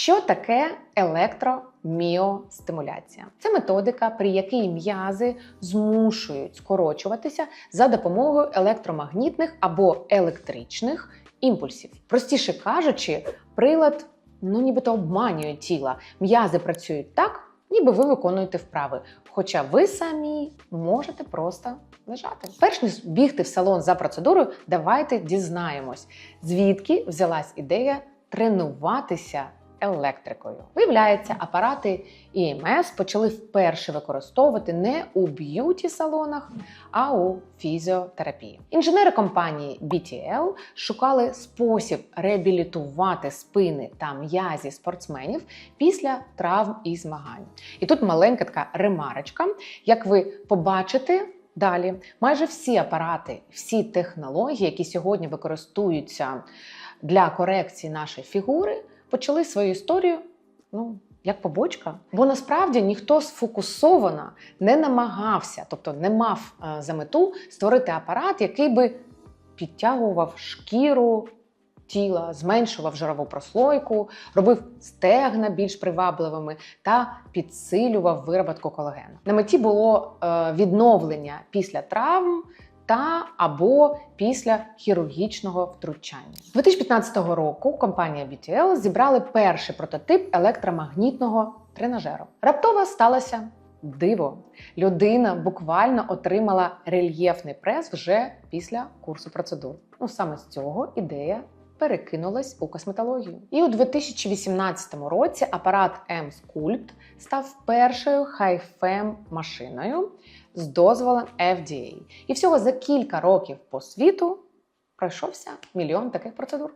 Що таке електроміостимуляція? Це методика, при якій м'язи змушують скорочуватися за допомогою електромагнітних або електричних імпульсів. Простіше кажучи, прилад ну нібито обманює тіло. М'язи працюють так, ніби ви виконуєте вправи. Хоча ви самі можете просто лежати. Перш ніж бігти в салон за процедурою, давайте дізнаємось, звідки взялась ідея тренуватися електрикою. Виявляється, апарати ІМС почали вперше використовувати не у б'юті-салонах, а у фізіотерапії. Інженери компанії BTL шукали спосіб реабілітувати спини та м'язі спортсменів після травм і змагань. І тут маленька така ремарочка. Як ви побачите, Далі, майже всі апарати, всі технології, які сьогодні використовуються для корекції нашої фігури, почали свою історію ну, як побочка. Бо насправді ніхто сфокусовано не намагався, тобто не мав е, за мету створити апарат, який би підтягував шкіру тіла, зменшував жирову прослойку, робив стегна більш привабливими та підсилював вироботку колагену. На меті було е, відновлення після травм. Та або після хірургічного втручання 2015 року компанія BTL зібрали перший прототип електромагнітного тренажеру. Раптово сталося диво. Людина буквально отримала рельєфний прес вже після курсу процедур. Ну саме з цього ідея перекинулась у косметологію. І у 2018 році апарат M-Sculpt став першою хай-фем машиною з дозволом FDA. І всього за кілька років по світу пройшовся мільйон таких процедур.